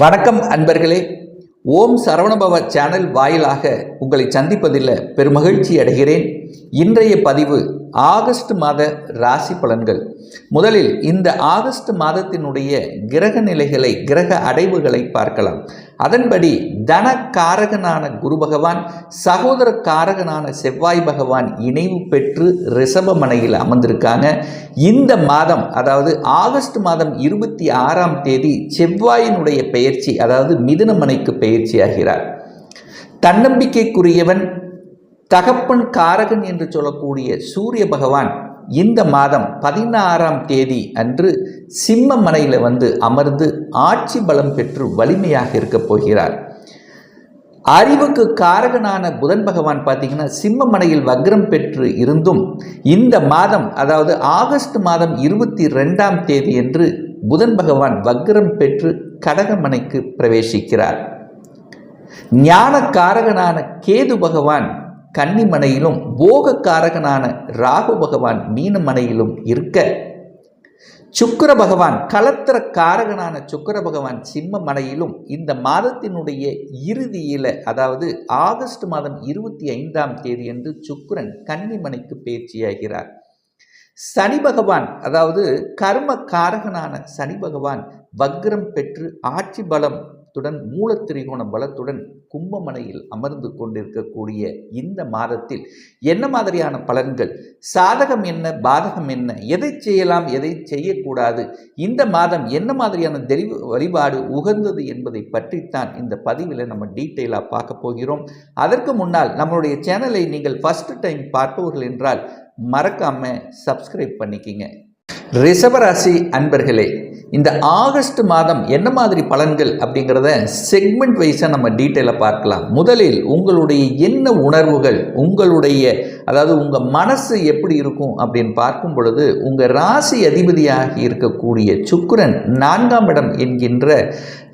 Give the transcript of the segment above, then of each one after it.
வணக்கம் அன்பர்களே. ஓம் சரவணபவ சேனல் வாயிலாக உங்களை சந்திப்பதில் பெருமகிழ்ச்சி அடைகிறேன். இன்றைய பதிவு ஆகஸ்ட் மாத ராசி பலன்கள். முதலில் இந்த ஆகஸ்ட் மாதத்தினுடைய கிரக நிலைகளை கிரக அடைவுகளை பார்க்கலாம். அதன்படி தன காரகனான குரு பகவான் சகோதர காரகனான செவ்வாய் பகவான் இணைவு பெற்று ரிஷபமனையில் அமர்ந்திருக்காங்க. இந்த மாதம் அதாவது ஆகஸ்ட் மாதம் இருபத்தி ஆறாம் தேதி செவ்வாயினுடைய பெயர்ச்சி அதாவது மிதுனமனைக்கு பெயர்ச்சி ஆகிறார் தன்னம்பிக்கைக்குரியவன் தகப்பன் காரகன் என்று சொல்லக்கூடிய சூரிய பகவான் இந்த மாதம் பதினாறாம் தேதி அன்று சிம்ம மனையில் வந்து அமர்ந்து ஆட்சி பலம் பெற்று வலிமையாக இருக்கப் போகிறார். அறிவுக்கு காரகனான புதன் பகவான் பார்த்தீங்கன்னா சிம்ம மனையில் வக்ரம் பெற்று இருந்தும் இந்த மாதம் அதாவது ஆகஸ்ட் மாதம் இருபத்தி ரெண்டாம் தேதி என்று புதன் பகவான் வக்ரம் பெற்று கடகமனைக்கு பிரவேசிக்கிறார். ஞான காரகனான கேது பகவான் கன்னிமனையிலும் போக காரகனான ராகு பகவான் மீனமனையிலும் இருக்க சுக்கர பகவான் கலத்திர காரகனான சுக்கர பகவான் சிம்ம மலையிலும் இந்த மாதத்தினுடைய இறுதியில் அதாவது ஆகஸ்ட் மாதம் இருபத்தி ஐந்தாம் தேதி என்று சுக்கரன் கன்னிமனைக்கு பயிற்சியாகிறார். சனி பகவான் அதாவது கர்ம காரகனான சனி பகவான் வக்ரம் பெற்று ஆட்சி பலம் துடன் மூலத்திரிகோண பலத்துடன் கும்பமனையில் அமர்ந்து கொண்டிருக்கக்கூடிய இந்த மாதத்தில் என்ன மாதிரியான பலன்கள்? சாதகம் என்ன? பாதகம் என்ன? எதை செய்யலாம்? எதை செய்யக்கூடாது? இந்த மாதம் என்ன மாதிரியான தெளிவு வழிபாடு உகந்தது என்பதை பற்றித்தான் இந்த பதிவில் நம்ம டீட்டெயிலாக பார்க்க போகிறோம். அதற்கு முன்னால் நம்மளுடைய சேனலை நீங்கள் ஃபஸ்ட்டு டைம் பார்ப்பவர்கள் என்றால் மறக்காமல் சப்ஸ்கிரைப் பண்ணிக்கிங்க. ரிஷபராசி அன்பர்களே இந்த ஆகஸ்ட் மாதம் என்ன மாதிரி பலன்கள் அப்படிங்கிறத செக்மெண்ட் வைஸாக நம்ம டீட்டெயிலாக பார்க்கலாம். முதலில் உங்களுடைய என்ன உணர்வுகள் உங்களுடைய அதாவது உங்கள் மனசு எப்படி இருக்கும் அப்படின்னு பார்க்கும் பொழுது உங்கள் ராசி அதிபதியாக இருக்கக்கூடிய சுக்கிரன் நான்காம் இடம் என்கின்ற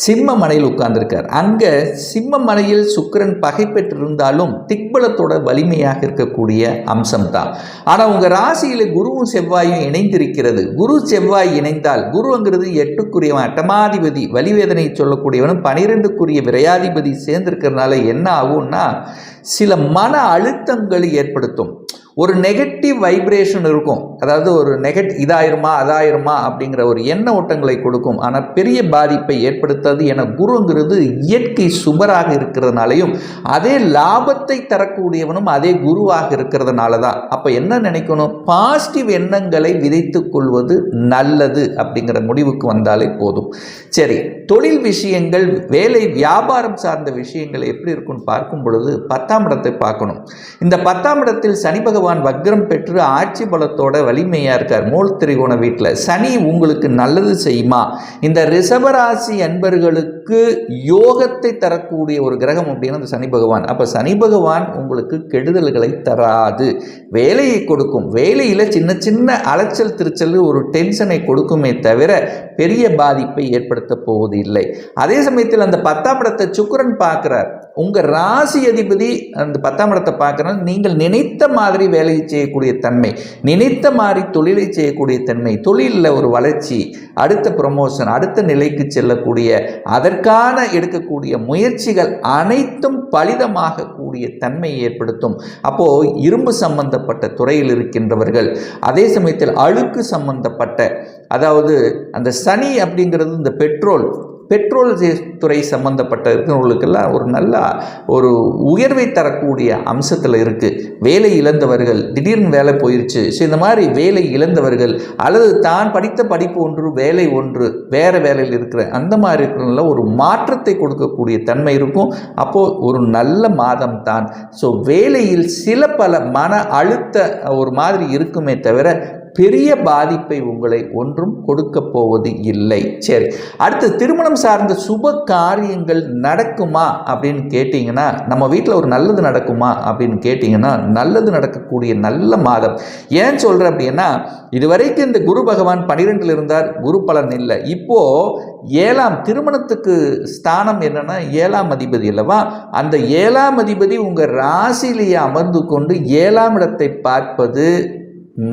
சிம்ம மனையில் உட்கார்ந்திருக்கார். அங்கே சிம்ம மனையில் சுக்கிரன் பகை பெற்றிருந்தாலும் திக்பலத்தோட வலிமையாக இருக்கக்கூடிய அம்சம்தான். ஆனால் உங்கள் ராசியில் குருவும் செவ்வாயும் இணைந்திருக்கிறது. குரு செவ்வாய் இணைந்தால் குருங்கிறது எட்டுக்குரியவன் அட்டமாதிபதி வலிவேதனை சொல்லக்கூடியவனும் பனிரெண்டுக்குரிய விரையாதிபதி சேர்ந்திருக்கிறதுனால என்ன ஆகும்னா சில மன அழுத்தங்களை ஏற்படுத்தும். ஒரு நெகட்டிவ் வைப்ரேஷன் இருக்கும். அதாவது ஒரு நெகட் இதாயிருமா அதாயிருமா அப்படிங்கிற ஒரு எண்ண ஓட்டங்களை கொடுக்கும். ஆனால் பெரிய பாதிப்பை ஏற்படுத்தாது என குருங்கிறது இயற்கை சுபராக இருக்கிறதுனாலையும் அதே லாபத்தை தரக்கூடியவனும் அதே குருவாக இருக்கிறதுனால தான் அப்போ என்ன நினைக்கணும்? பாசிட்டிவ் எண்ணங்களை விதைத்து கொள்வது நல்லது அப்படிங்கிற முடிவுக்கு வந்தாலே போதும். சரி தொழில் விஷயங்கள் வேலை வியாபாரம் சார்ந்த விஷயங்கள் எப்படி இருக்குன்னு பார்க்கும் பொழுது பத்தாம் இடத்தை பார்க்கணும். இந்த பத்தாம் இடத்தில் சனி பகவான் வக்ரம் பெற்று ஆட்சி பலத்தோட வலிமையாக இருக்கார். மூல் திரிகோண வீட்டில். சனி உங்களுக்கு நல்லது செய்யுமா? இந்த ரிஷபராசி அன்பர்களுக்கு யோகத்தை தரக்கூடிய ஒரு கிரகம் அப்படின்னா அந்த சனி பகவான். அப்போ சனி பகவான் உங்களுக்கு கெடுதல்களை தராது. வேலையை கொடுக்கும். வேலையில் சின்ன சின்ன அலைச்சல் திருச்சல் ஒரு டென்ஷனை கொடுக்குமே தவிர பெரிய பாதிப்பை ஏற்படுத்த போவது இல்லை. அதே சமயத்தில் அந்த பத்தாம் இடத்தை சுக்கிரன் பார்க்குறார். உங்கள் ராசி அதிபதி அந்த பத்தாம் இடத்தை பார்க்குறது நீங்கள் நினைத்த மாதிரி வேலையை செய்யக்கூடிய தன்மை நினைத்த மாதிரி தொழிலை செய்யக்கூடிய தன்மை தொழிலில் ஒரு வளர்ச்சி அடுத்த ப்ரொமோஷன் அடுத்த நிலைக்கு செல்லக்கூடிய அதற்கான எடுக்கக்கூடிய முயற்சிகள் அனைத்தும் பலிதமாக கூடிய தன்மையை ஏற்படுத்தும். அப்போ இரும்பு சம்பந்தப்பட்ட துறையில் இருக்கின்றவர்கள் அதே சமயத்தில் அழுக்கு சம்பந்தப்பட்ட அதாவது அந்த சனி அப்படிங்கிறது இந்த பெட்ரோல் பெட்ரோல் துறை சம்பந்தப்பட்ட இருக்கிறவங்களுக்கெல்லாம் ஒரு நல்ல ஒரு உயர்வை தரக்கூடிய அம்சத்தில் இருக்குது வேலை இழந்தவர்கள் திடீர்னு வேலை போயிடுச்சு ஸோ இந்த மாதிரி வேலை இழந்தவர்கள் அல்லது தான் படித்த படிப்பு ஒன்று வேலை ஒன்று வேறு வேலையில் இருக்கிற அந்த மாதிரி இருக்கிறவங்கள ஒரு மாற்றத்தை கொடுக்கக்கூடிய தன்மை இருக்கும். அப்போது ஒரு நல்ல மாதம் தான். ஸோ வேலையில் சில பல மன அழுத்த ஒரு மாதிரி இருக்குமே தவிர பெரிய பாதிப்பை உங்களை ஒன்றும் கொடுக்க போவது இல்லை. சரி அடுத்து திருமணம் சார்ந்த சுப காரியங்கள் நடக்குமா அப்படின்னு கேட்டிங்கன்னா நம்ம வீட்டில் ஒரு நல்லது நடக்குமா அப்படின்னு கேட்டிங்கன்னா நல்லது நடக்கக்கூடிய நல்ல மாதம். ஏன் சொல்கிறேன் அப்படின்னா இதுவரைக்கும் இந்த குரு பகவான் பனிரெண்டில் இருந்தார் குரு பலன் இல்லை. இப்போது ஏழாம் திருமணத்துக்கு ஸ்தானம் என்னென்னா ஏழாம் அதிபதி அல்லவா? அந்த ஏழாம் அதிபதி உங்கள் ராசிலேயே அமர்ந்து கொண்டு ஏழாம் இடத்தை பார்ப்பது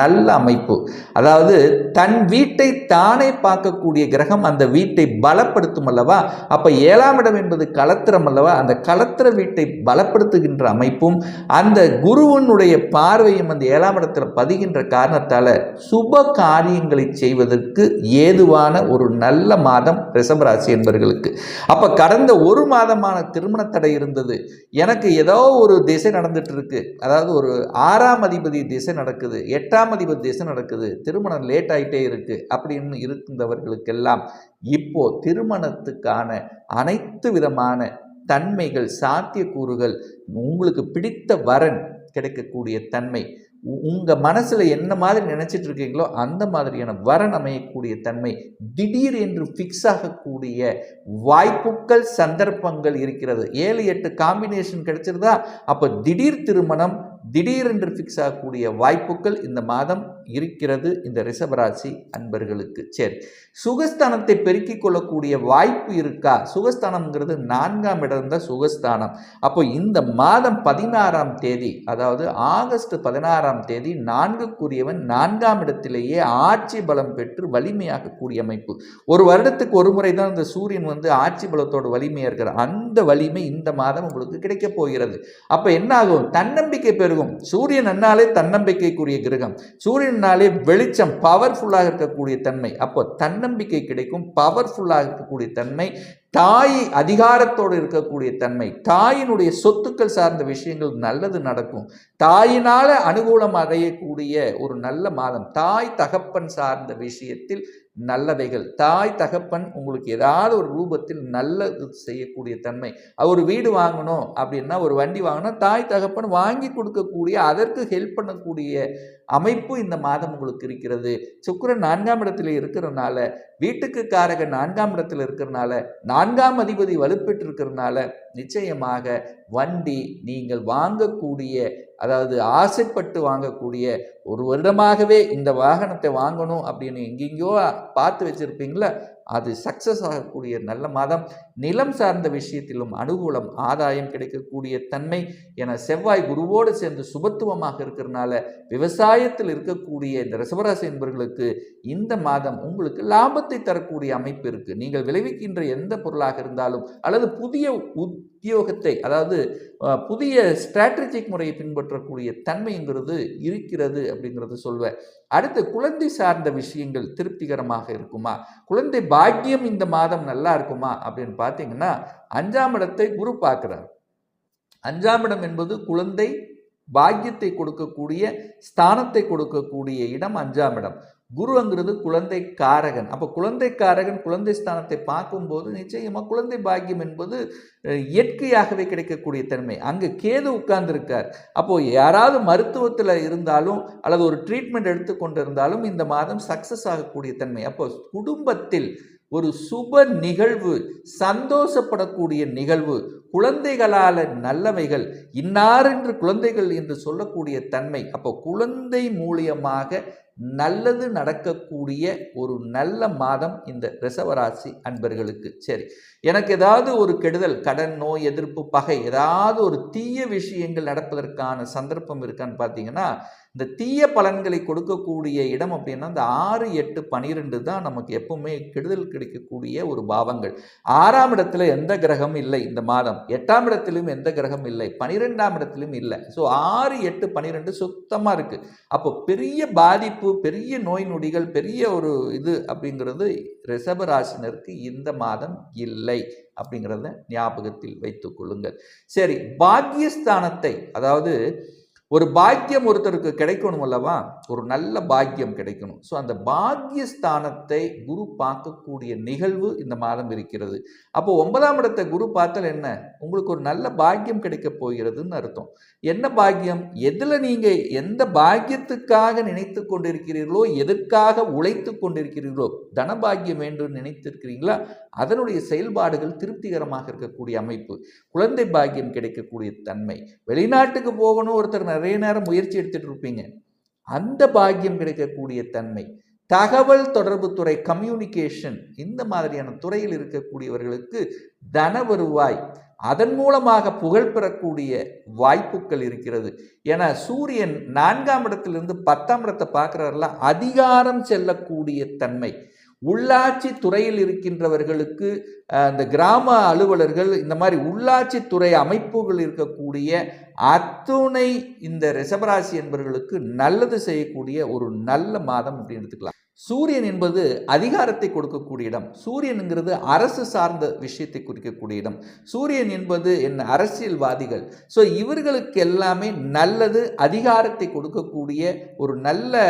நல்ல அமைப்பு. அதாவது தன் வீட்டை தானே பார்க்கக்கூடிய கிரகம் அந்த வீட்டை பலப்படுத்தும் அல்லவா? அப்போ ஏழாம் இடம் என்பது கலத்திரம் அல்லவா? அந்த கலத்திர வீட்டை பலப்படுத்துகின்ற அமைப்பும் அந்த குருவனுடைய பார்வையும் அந்த ஏழாம் இடத்துல பதிகின்ற காரணத்தால் சுப காரியங்களை செய்வதற்கு ஏதுவான ஒரு நல்ல மாதம் ரிஷபராசி என்பவர்களுக்கு அப்போ கடந்த ஒரு மாதமான திருமண தடை இருந்தது. எனக்கு ஏதோ ஒரு திசை நடந்துட்டு இருக்கு. அதாவது ஒரு ஆறாம் அதிபதி திசை நடக்குது. எட்டாம் அதிபதி திசை நடக்குது. திருமணம் லேட் ஆகிட்டே இருக்குது அப்படின்னு இருந்தவர்களுக்கெல்லாம் இப்போ திருமணத்துக்கான அனைத்து விதமான தன்மைகள் சாத்தியக்கூறுகள் உங்களுக்கு பிடித்த வரன் கிடைக்கக்கூடிய தன்மை உ- மனசில் என்ன மாதிரி நினச்சிட்டு இருக்கீங்களோ அந்த மாதிரியான வரன் அமையக்கூடிய தன்மை திடீர் என்று ஃபிக்ஸ் ஆகக்கூடிய வாய்ப்புகள் சந்தர்ப்பங்கள் இருக்கிறது. ஏழு எட்டு காம்பினேஷன் கிடைச்சிருந்தா அப்போ திடீர் திருமணம் திடீரென்று ஃபிக்ஸ் ஆகக்கூடிய வாய்ப்புகள் இந்த மாதம் இருக்கிறது இந்த ரிஷபராசி அன்பர்களுக்கு. சரி சுகஸ்தானத்தை பெருக்கிக் கொள்ளக்கூடிய வாய்ப்பு இருக்கா? சுகஸ்தானம்ங்கிறது நான்காம் இடம் தான் சுகஸ்தானம். அப்போ இந்த மாதம் பதினாறாம் தேதி அதாவது ஆகஸ்ட் பதினாறாம் தேதி நான்குக்குரியவன் நான்காம் இடத்திலேயே ஆட்சி பலம் பெற்று வலிமையாகக்கூடிய அமைப்பு. ஒரு வருடத்துக்கு ஒரு முறை தான் இந்த சூரியன் வந்து ஆட்சி பலத்தோடு வலிமையாக இருக்கிற அந்த வலிமை இந்த மாதம் உங்களுக்கு கிடைக்கப் போகிறது. அப்போ என்ன ஆகும் தன்னம்பிக்கை பெருகும். சூரியன் அன்னாலே தன்னம்பிக்கைக்குரிய கிரகம். சூரியன் சூரியனாலே வெளிச்சம் பவர்ஃபுல்லாக இருக்கக்கூடிய தன்மை. அப்போ தன்னம்பிக்கை கிடைக்கும் பவர்ஃபுல்லாக இருக்கக்கூடிய தன்மை தாய் அதிகாரத்தோடு இருக்கக்கூடிய தன்மை தாயினுடைய சொத்துக்கள் சார்ந்த விஷயங்கள் நல்லது நடக்கும். தாயினால அனுகூலம் அடையக்கூடிய ஒரு நல்ல மாதம். தாய் தகப்பன் சார்ந்த விஷயத்தில் நல்லவைகள். தாய் தகப்பன் உங்களுக்கு ஏதாவது ஒரு ரூபத்தில் நல்லது செய்யக்கூடிய தன்மை. ஒரு வீடு வாங்கணும் அப்படின்னா ஒரு வண்டி வாங்கினா தாய் தகப்பன் வாங்கி கொடுக்கக்கூடிய அதற்கு ஹெல்ப் பண்ணக்கூடிய அமைப்பு இந்த மாதம் உங்களுக்கு இருக்கிறது. சுக்கரன் நான்காம் இடத்துல இருக்கிறனால வீட்டுக்கு காரக நான்காம் இடத்துல இருக்கிறனால நான்காம் அதிபதி வலுப்பெற்று இருக்கிறனால நிச்சயமாக வண்டி நீங்கள் வாங்கக்கூடிய அதாவது ஆசைப்பட்டு வாங்கக்கூடிய ஒரு வருடமாகவே இந்த வாகனத்தை வாங்கணும் அப்படின்னு எங்கெங்கேயோ பார்த்து வச்சுருப்பீங்களா அது சக்சஸ் ஆகக்கூடிய நல்ல மாதம். நிலம் சார்ந்த விஷயத்திலும் அனுகூலம் ஆதாயம் கிடைக்கக்கூடிய தன்மை என செவ்வாய் குருவோடு சேர்ந்து சுபத்துவமாக இருக்கிறனால விவசாயத்தில் இருக்கக்கூடிய இந்த ரிசவராசி என்பவர்களுக்கு இந்த மாதம் உங்களுக்கு லாபத்தை தரக்கூடிய அமைப்பு இருக்குது நீங்கள் விளைவிக்கின்ற எந்த பொருளாக இருந்தாலும் அல்லது புதிய உத்தியோகத்தை அதாவது புதிய ஸ்ட்ராட்டஜிக் முறையை பின்பற்றக்கூடிய தன்மைங்கிறது இருக்கிறது அப்படிங்கிறது சொல்வேன். அடுத்து குழந்தை சார்ந்த விஷயங்கள் திருப்திகரமாக இருக்குமா? குழந்தை பாக்கியம் இந்த மாதம் நல்லா இருக்குமா? அப்படின்னு பார்த்தீங்கன்னா அஞ்சாம் இடத்தை குரு பார்க்குறார். அஞ்சாம் இடம் என்பது குழந்தை பாக்கியத்தை கொடுக்கக்கூடிய ஸ்தானத்தை கொடுக்கக்கூடிய இடம் அஞ்சாம் இடம். குருங்கிறது குழந்தை காரகன் அப்போ குழந்தை காரகன் குழந்தை ஸ்தானத்தை பார்க்கும்போது நிச்சயமாக குழந்தை பாக்கியம் என்பது இயற்கையாகவே கிடைக்கக்கூடிய தன்மை. அங்கே கேது உட்கார்ந்துருக்கார். அப்போது யாராவது மருத்துவத்தில் இருந்தாலும் அல்லது ஒரு ட்ரீட்மெண்ட் எடுத்துக்கொண்டிருந்தாலும் இந்த மாதம் சக்ஸஸ் ஆகக்கூடிய தன்மை. அப்போ குடும்பத்தில் ஒரு சுப நிகழ்வு சந்தோஷப்படக்கூடிய நிகழ்வு குழந்தைகளால் நல்லவைகள் இன்னார் என்று குழந்தைகள் என்று சொல்லக்கூடிய தன்மை. அப்போ குழந்தை மூலியமாக நல்லது நடக்கக்கூடிய ஒரு நல்ல மாதம் இந்த ரிசவராசி அன்பர்களுக்கு. சரி எனக்கு ஏதாவது ஒரு கெடுதல் கடன் நோய் எதிர்ப்பு பகை ஏதாவது ஒரு தீய விஷயங்கள் நடப்பதற்கான சந்தர்ப்பம் இருக்கான்னு பார்த்தீங்கன்னா இந்த தீய பலன்களை கொடுக்கக்கூடிய இடம் அப்படின்னா இந்த ஆறு எட்டு பனிரெண்டு தான் நமக்கு எப்பவுமே கெடுதல் கிடைக்கக்கூடிய ஒரு பாவங்கள். ஆறாம் இடத்துல எந்த கிரகம் இல்லை இந்த மாதம். எட்டாம் இடத்திலும் எந்த கிரகம் இல்லை. பனிரெண்டாம் இடத்திலும் இல்லை. ஸோ ஆறு எட்டு பனிரெண்டு சுத்தமாக இருக்குது அப்போ பெரிய பாதிப்பு பெரிய நோய் நொடிகள் பெரிய ஒரு இது அப்படிங்கிறது ரிஷபராசினருக்கு இந்த மாதம் இல்லை அப்படிங்கிறத ஞாபகத்தில் வைத்துக் கொள்ளுங்கள். சரி பாக்கியஸ்தானத்தை அதாவது ஒரு பாக்கியம் ஒருத்தருக்கு கிடைக்கணும் அல்லவா? ஒரு நல்ல பாக்கியம் கிடைக்கணும். ஸோ அந்த பாக்கியஸ்தானத்தை குரு பார்க்கக்கூடிய நிகழ்வு இந்த மாதம் இருக்கிறது. அப்போ ஒன்பதாம் இடத்தை குரு பார்த்தால் என்ன? உங்களுக்கு ஒரு நல்ல பாக்கியம் கிடைக்க போகிறதுன்னு அர்த்தம். என்ன பாக்கியம்? எதில் நீங்கள் எந்த பாக்கியத்துக்காக நினைத்து கொண்டிருக்கிறீர்களோ எதற்காக உழைத்து கொண்டிருக்கிறீர்களோ தனபாக்கியம் வேண்டும் நினைத்திருக்கிறீங்களா அதனுடைய செயல்பாடுகள் திருப்திகரமாக இருக்கக்கூடிய அமைப்பு. குழந்தை பாக்கியம் கிடைக்கக்கூடிய தன்மை. வெளிநாட்டுக்கு போகணும் ஒருத்தர் நிறைய நேரம் முயற்சி எடுத்துட்டு இருப்பீங்க. அந்த பாக்கியம் கிடைக்கக்கூடிய தன்மை. தகவல் தொடர்பு துறை கம்யூனிகேஷன் இந்த மாதிரியான துறையில் இருக்கக்கூடியவர்களுக்கு தன வருவாய். அதன் மூலமாக புகழ் பெறக்கூடிய வாய்ப்புகள் இருக்கிறது. என சூரியன் நான்காம் இடத்திலிருந்து பத்தாம் இடத்தை பார்க்குறாருல அதிகாரம் செல்லக்கூடிய தன்மை. உள்ளாட்சி துறையில் இருக்கின்றவர்களுக்கு அந்த கிராம அலுவலர்கள் இந்த மாதிரி உள்ளாட்சி துறை அமைப்புகள் இருக்கக்கூடிய அத்துணை இந்த ரிஷபராசி என்பவர்களுக்கு நல்லது செய்யக்கூடிய ஒரு நல்ல மாதம் அப்படின்னு எடுத்துக்கலாம். சூரியன் என்பது அதிகாரத்தை கொடுக்கக்கூடிய இடம். சூரியனுங்கிறது அரசு சார்ந்த விஷயத்தை குறிக்கக்கூடிய இடம். சூரியன் என்பது என்ன அரசியல்வாதிகள். ஸோ இவர்களுக்கு எல்லாமே நல்லது அதிகாரத்தை கொடுக்கக்கூடிய ஒரு நல்ல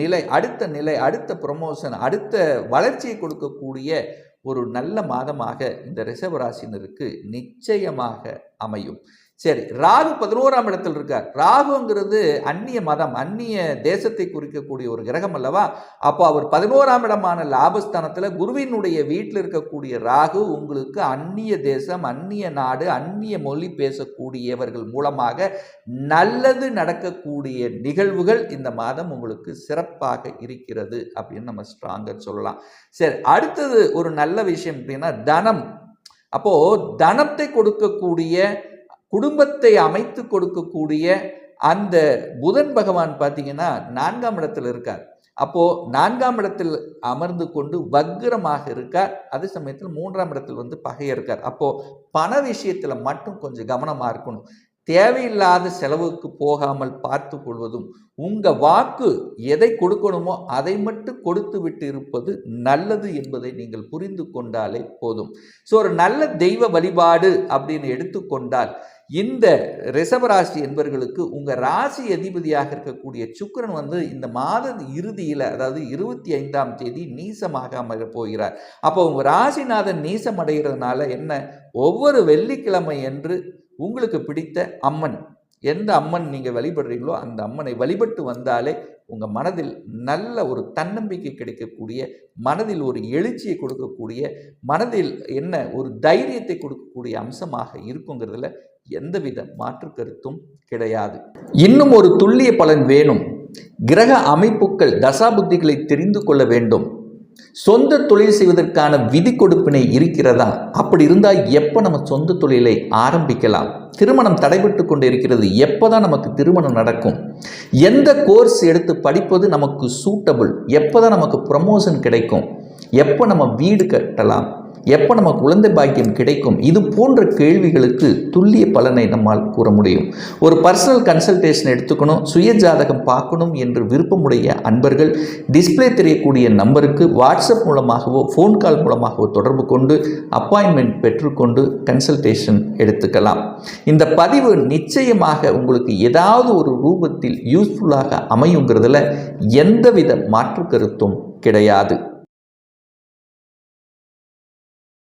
நிலை அடுத்த நிலை அடுத்த ப்ரொமோஷன் அடுத்த வளர்ச்சியை கொடுக்கக்கூடிய ஒரு நல்ல மாதமாக இந்த ரிஷபராசினருக்கு நிச்சயமாக அமையும். சரி ராகு பதினோராம் இடத்தில் இருக்கார். ராகுங்கிறது அந்நிய மதம் அந்நிய தேசத்தை குறிக்கக்கூடிய ஒரு கிரகம் அல்லவா? அப்போ அவர் பதினோராம் இடமான லாபஸ்தானத்தில் குருவினுடைய வீட்டில் இருக்கக்கூடிய ராகு உங்களுக்கு அந்நிய தேசம் அந்நிய நாடு அந்நிய மொழி பேசக்கூடியவர்கள் மூலமாக நல்லது நடக்கக்கூடிய நிகழ்வுகள் இந்த மாதம் உங்களுக்கு சிறப்பாக இருக்கிறது அப்படின்னு நம்ம ஸ்ட்ராங்கர் சொல்லலாம். சரி அடுத்தது ஒரு நல்ல விஷயம் அப்படின்னா தனம். அப்போ தனத்தை கொடுக்கக்கூடிய குடும்பத்தை அமைத்து கொடுக்கக்கூடிய அந்த புதன் பகவான் பார்த்தீங்கன்னா நான்காம் இடத்தில் இருக்கார். அப்போ நான்காம் இடத்தில் அமர்ந்து கொண்டு வக்ரமாக இருக்கார். அதே சமயத்தில் மூன்றாம் இடத்தில் வந்து பகைய இருக்கார். அப்போ பண விஷயத்தில் மட்டும் கொஞ்சம் கவனமாக இருக்கணும். தேவையில்லாத செலவுக்கு போகாமல் பார்த்து கொள்வதும் உங்கள் வாக்கு எதை கொடுக்கணுமோ அதை மட்டும் கொடுத்து விட்டு இருப்பது நல்லது என்பதை நீங்கள் புரிந்து கொண்டாலே போதும். ஸோ ஒரு நல்ல தெய்வ வழிபாடு அப்படின்னு எடுத்துக்கொண்டால் இந்த ரிஷபராசி என்பவர்களுக்கு உங்கள் ராசி அதிபதியாக இருக்கக்கூடிய சுக்கரன் வந்து இந்த மாத இறுதியில் அதாவது இருபத்தி ஐந்தாம் தேதி நீசமாக அமர போகிறார். அப்போ உங்கள் ராசிநாதன் நீசம் அடைகிறதுனால என்ன? ஒவ்வொரு வெள்ளிக்கிழமை என்று உங்களுக்கு பிடித்த அம்மன் எந்த அம்மன் நீங்கள் வழிபடுறீங்களோ அந்த அம்மனை வழிபட்டு வந்தாலே உங்கள் மனதில் நல்ல ஒரு தன்னம்பிக்கை கிடைக்கக்கூடிய மனதில் ஒரு எழுச்சியை கொடுக்கக்கூடிய மனதில் என்ன ஒரு தைரியத்தை கொடுக்கக்கூடிய அம்சமாக இருக்குங்கிறதுல எந்தவித மாற்று கருத்தும் கிடையாது. இன்னும் ஒரு துல்லிய பலன் வேணும். கிரக அமைப்புகள் தசாபுத்திகளை தெரிந்து கொள்ள வேண்டும். சொந்த தொழில் செய்வதற்கான விதி கொடுப்பினை இருக்கிறதா? அப்படி இருந்தால் எப்போ நம்ம சொந்த தொழிலை ஆரம்பிக்கலாம்? திருமணம் தடைபட்டு கொண்டு இருக்கிறது எப்போ தான் நமக்கு திருமணம் நடக்கும்? எந்த கோர்ஸ் எடுத்து படிப்பது நமக்கு சூட்டபிள் எப்போ தான் நமக்கு ப்ரமோஷன் கிடைக்கும்? எப்போ நம்ம வீடு கட்டலாம்? எப்போ நம்ம குழந்தை பாக்கியம் கிடைக்கும்? இது போன்ற கேள்விகளுக்கு துல்லிய பலனை நம்மால் கூற முடியும். ஒரு பர்சனல் கன்சல்டேஷன் எடுத்துக்கணும் சுய ஜாதகம் பார்க்கணும் என்று விருப்பமுடைய அன்பர்கள் டிஸ்ப்ளே தெரியக்கூடிய நம்பருக்கு வாட்ஸ்அப் மூலமாகவோ ஃபோன் கால் மூலமாகவோ தொடர்பு கொண்டு அப்பாயின்மெண்ட் பெற்றுக்கொண்டு கன்சல்டேஷன் எடுத்துக்கலாம். இந்த பதிவு நிச்சயமாக உங்களுக்கு ஏதாவது ஒரு ரூபத்தில் யூஸ்ஃபுல்லாக அமையுங்கிறதுல எந்தவித மாற்று கருத்தும் கிடையாது.